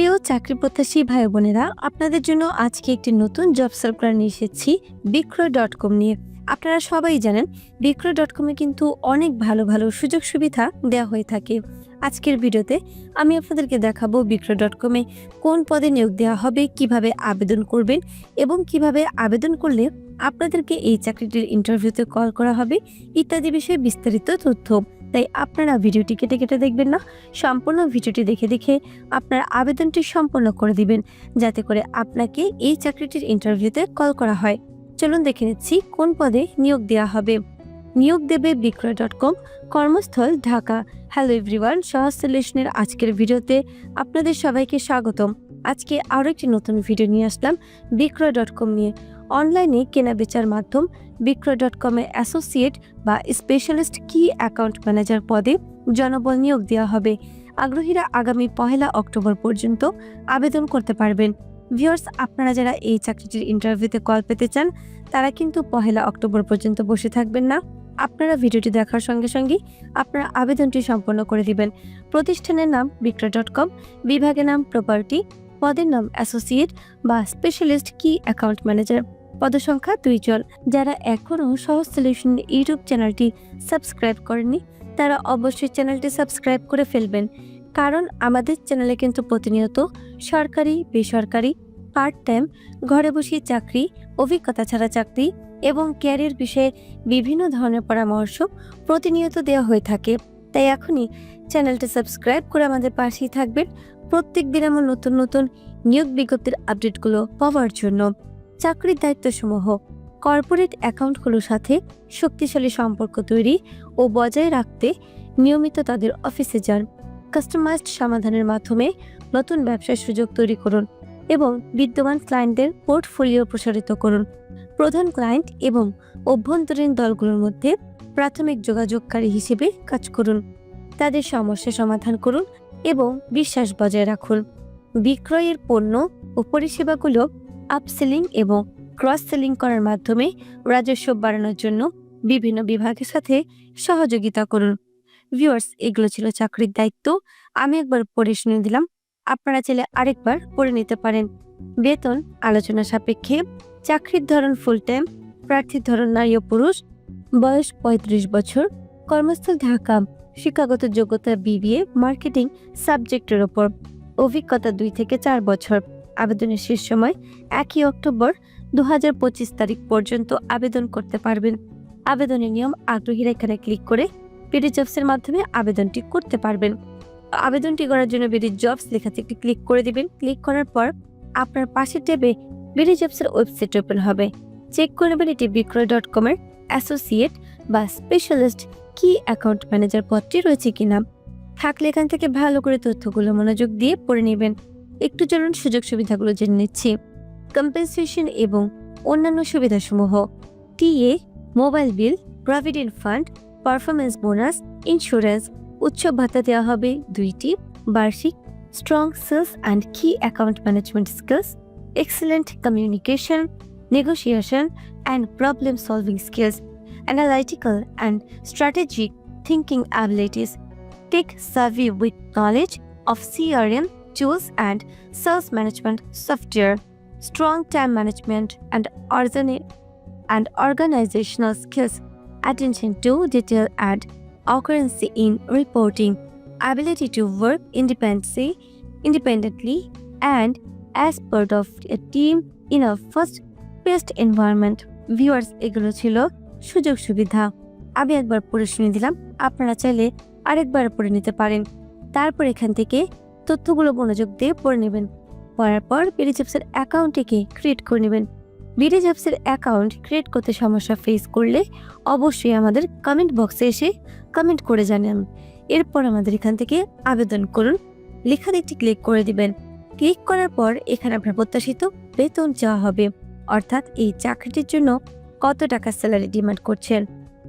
প্রিয় চাকরি প্রত্যাশী ভাই বোনেরা, আপনাদের জন্য আজকে একটি নতুন জব সার্কুলার নিয়ে এসেছি বিক্রয় ডট কম নিয়ে। আপনারা সবাই জানেন বিক্রয় ডট কমে কিন্তু অনেক ভালো ভালো সুযোগ সুবিধা দেওয়া হয়ে থাকে। আজকের ভিডিওতে আমি আপনাদেরকে দেখাবো বিক্রয় ডট কমে কোন পদে নিয়োগ দেওয়া হবে, কীভাবে আবেদন করবেন এবং কীভাবে আবেদন করলে আপনাদেরকে এই চাকরিটির ইন্টারভিউতে কল করা হবে ইত্যাদি বিষয়ে বিস্তারিত তথ্য। তাই আপনারা ভিডিওটি কেটে কেটে দেখবেন না, সম্পূর্ণ ভিডিওটি দেখে দেখে আপনার আবেদনটি সম্পূর্ণ করে দিবেন, যাতে করে আপনাকে এই চাকরিটির ইন্টারভিউতে কল করা হয়। চলুন দেখে নিচ্ছি কোন পদে নিয়োগ দেওয়া হবে। নিয়োগ দেবে বিক্রয় ডট কম, কর্মস্থল, ঢাকা। হ্যালো এভরিওয়ান সহজ সলিউশনের আজকের ভিডিওতে আপনাদের সবাইকে স্বাগতম। আজকে আরও একটি নতুন ভিডিও নিয়ে আসলাম বিক্রয় ডট কম নিয়ে। অনলাইনে কেনা বেচার মাধ্যম বিক্রয় ডট কমে অ্যাসোসিয়েট বা স্পেশালিস্ট কি অ্যাকাউন্ট ম্যানেজার পদে জনবল নিয়োগ দেওয়া হবে। আগ্রহীরা আগামী পহেলা অক্টোবর পর্যন্ত আবেদন করতে পারবেন। ভিউয়ার্স, আপনারা যারা এই চাকরিটির ইন্টারভিউতে কল পেতে চান, তারা কিন্তু পহেলা অক্টোবর পর্যন্ত বসে থাকবেন না। আপনারা ভিডিওটি দেখার সঙ্গে সঙ্গে আপনারা আবেদনটি সম্পন্ন করে দিবেন। প্রতিষ্ঠানের নাম বিক্রয় ডট কম বিভাগের নাম প্রপার্টি, পদের নাম অ্যাসোসিয়েট বা স্পেশালিস্ট কি অ্যাকাউন্ট ম্যানেজার পদসংখ্যা দুই দুইজন যারা এখনও সহজ সলিউশন ইউটিউব চ্যানেলটি সাবস্ক্রাইব করেনি তারা অবশ্যই চ্যানেলটি সাবস্ক্রাইব করে ফেলবেন। কারণ আমাদের চ্যানেলে কিন্তু প্রতিনিয়ত সরকারি, বেসরকারি পার্ট টাইম ঘরে বসে চাকরি, অভিজ্ঞতা ছাড়া চাকরি এবং ক্যারিয়ার বিষয়ে বিভিন্ন ধরনের পরামর্শ প্রতিনিয়ত দেওয়া হয়ে থাকে। তাই এখনই চ্যানেলটি সাবস্ক্রাইব করে আমাদের পাশেই থাকবেন। প্রত্যেক দিন আমার নতুন নতুন নিয়োগ বিজ্ঞপ্তির আপডেটগুলো পাওয়ার জন্য। চাকরির দায়িত্বসমূহ, কর্পোরেট অ্যাকাউন্টগুলোর সাথে শক্তিশালী সম্পর্ক তৈরি ও বজায় রাখতে নিয়মিত তাদের অফিসে যান। কাস্টমাইজড সমাধানের মাধ্যমে নতুন ব্যবসার সুযোগ তৈরি করুন এবং বিদ্যমান ক্লায়েন্টদের পোর্টফোলিও প্রসারিত করুন। প্রধান ক্লায়েন্ট এবং অভ্যন্তরীণ দলগুলোর মধ্যে প্রাথমিক যোগাযোগকারী হিসেবে কাজ করুন। তাদের সমস্যা সমাধান করুন এবং বিশ্বাস বজায় রাখুন। বিক্রয়ের পণ্য ও পরিষেবাগুলো আপসেলিং এবং ক্রস সেলিং করার মাধ্যমে রাজস্ব বাড়ানোর জন্য বিভিন্ন বিভাগের সাথে সহযোগিতা করুন। ভিউয়ার্স এগুলো ছিল চাকরির দায়িত্ব। আমি একবার পড়ে শুনে দিলাম আপনারা চাইলে আরেকবার পড়ে নিতে পারেন। বেতন, আলোচনা সাপেক্ষে, চাকরির ধরন ফুল টাইম প্রার্থীর ধরন নারী ও পুরুষ, বয়স পঁয়ত্রিশ বছর, কর্মস্থল ঢাকা, শিক্ষাগত যোগ্যতা বিবিএ মার্কেটিং সাবজেক্টের ওপর, অভিজ্ঞতা দুই থেকে চার বছর। আবেদনের শেষ সময় একই অক্টোবর দু হাজার পঁচিশ তারিখ পর্যন্ত আবেদন করতে পারবেন। আবেদনের নিয়ম আগ্রহীরা এখানে ক্লিক করে বিডি জবসের মাধ্যমে আবেদনটি করতে পারবেন। আবেদনটি করার জন্য বিডি জবস লেখাতে একটি ক্লিক করে দিবেন। ক্লিক করার পর আপনার পাশের ট্যাবে বিডি জবসের ওয়েবসাইট ওপেন হবে। চেক করে নেবেন এটি বিক্রয় ডট কমের অ্যাসোসিয়েট বা স্পেশালিস্ট কি অ্যাকাউন্ট ম্যানেজার পদটি রয়েছে কিনা। থাকলে এখান থেকে ভালো করে তথ্যগুলো মনোযোগ দিয়ে পড়ে নেবেন। একটু চলুন সুযোগ সুবিধাগুলো জেনে নিচ্ছি। কম্পেনসেশন এবং অন্যান্য সুবিধাসমূহ। TA mobile bill provident fund performance bonus insurance উৎসব ভাতা দেওয়া হবে দুইটি, বার্ষিক strong sales and key account management skills excellent communication negotiation and problem solving skills analytical and strategic thinking abilities tech savvy with knowledge of CRM tools and sales management software, strong time management and and organizational skills, attention to detail and accuracy in reporting, ability to work independently, independently and as part of a team in a fast-paced environment. Viewers এগুলো ছিল সুযোগ সুবিধা আমি একবার পড়ে শুনে দিলাম আপনারা চাইলে আরেকবার পড়ে নিতে পারেন তারপর এখান থেকে তথ্যগুলো মনোযোগ দিয়ে পড়ে নেবেন। পড়ার পর বিডিজেপসের অ্যাকাউন্টটিকে ক্রিয়েট করে নেবেন। বিডিজেপসের অ্যাকাউন্ট ক্রিয়েট করতে সমস্যা ফেস করলে অবশ্যই আমাদের কমেন্ট বক্সে এসে কমেন্ট করে জানান। এরপর আমাদের এখান থেকে আবেদন করুন। লেখা একটি ক্লিক করে দিবেন। ক্লিক করার পর এখানে আপনার প্রত্যাশিত বেতন চাওয়া হবে। অর্থাৎ এই চাকরিটির জন্য কত টাকা স্যালারি ডিমান্ড করছেন?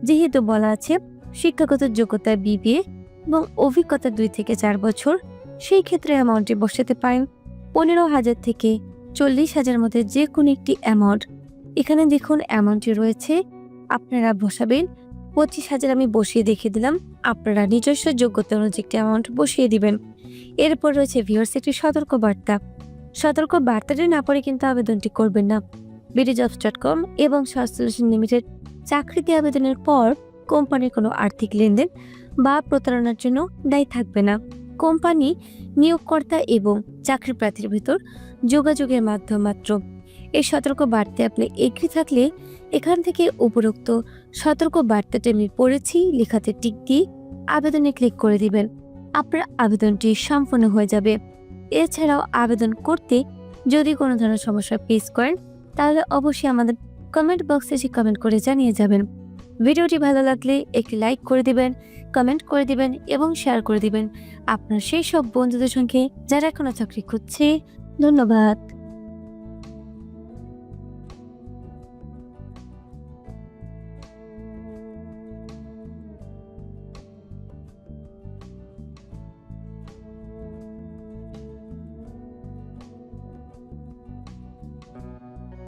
যেহেতু বলা আছে শিক্ষাগত যোগ্যতা বিবিএ এবং অভিজ্ঞতা দুই থেকে চার বছর সেই ক্ষেত্রে অ্যামাউন্টটি বসাতে পারেন। পনেরো হাজার থেকে চল্লিশ হাজার মধ্যে যে কোনো একটি অ্যামাউন্ট এখানে দেখুন অ্যামাউন্টটি রয়েছে। আপনারা বসাবেন। পঁচিশ হাজার আমি বসিয়ে দেখিয়ে দিলাম। আপনারা নিজস্ব যোগ্যতা অনুযায়ী একটি অ্যামাউন্ট বসিয়ে দিবেন। এরপর রয়েছে ভিউয়ার্স একটি সতর্ক বার্তা সতর্ক বার্তাটি না পড়ে কিন্তু আবেদনটি করবেন না। বিডি জবস ডট কম এবং সলিউশন লিমিটেড চাকরিতে আবেদনের পর কোম্পানির কোনো আর্থিক লেনদেন বা প্রতারণার জন্য দায়ী থাকবে না। কোম্পানি নিয়োগকর্তা এবং চাকরি প্রার্থীর ভিতর যোগাযোগের মাধ্যম মাত্র। এই সতর্ক বার্তায় আপনি এগ্রি থাকলে এখান থেকে উপরোক্ত সতর্ক বার্তাটি আমি পড়েছি, লেখাতে টিক দিয়ে আবেদনে ক্লিক করে দিবেন। আপনার আবেদনটি সম্পূর্ণ হয়ে যাবে। এছাড়াও আবেদন করতে যদি কোনো ধরনের সমস্যা ফেস করেন, তাহলে অবশ্যই আমাদের কমেন্ট বক্সে এসে কমেন্ট করে জানিয়ে যাবেন। ভিডিওটি ভালো লাগলে একটি লাইক করে দিবেন, কমেন্ট করে দিবেন এবং শেয়ার করে দিবেন। আপনার সেই সব বন্ধুদের সঙ্গে যারা এখনও চাকরি খুঁজছে, ধন্যবাদ।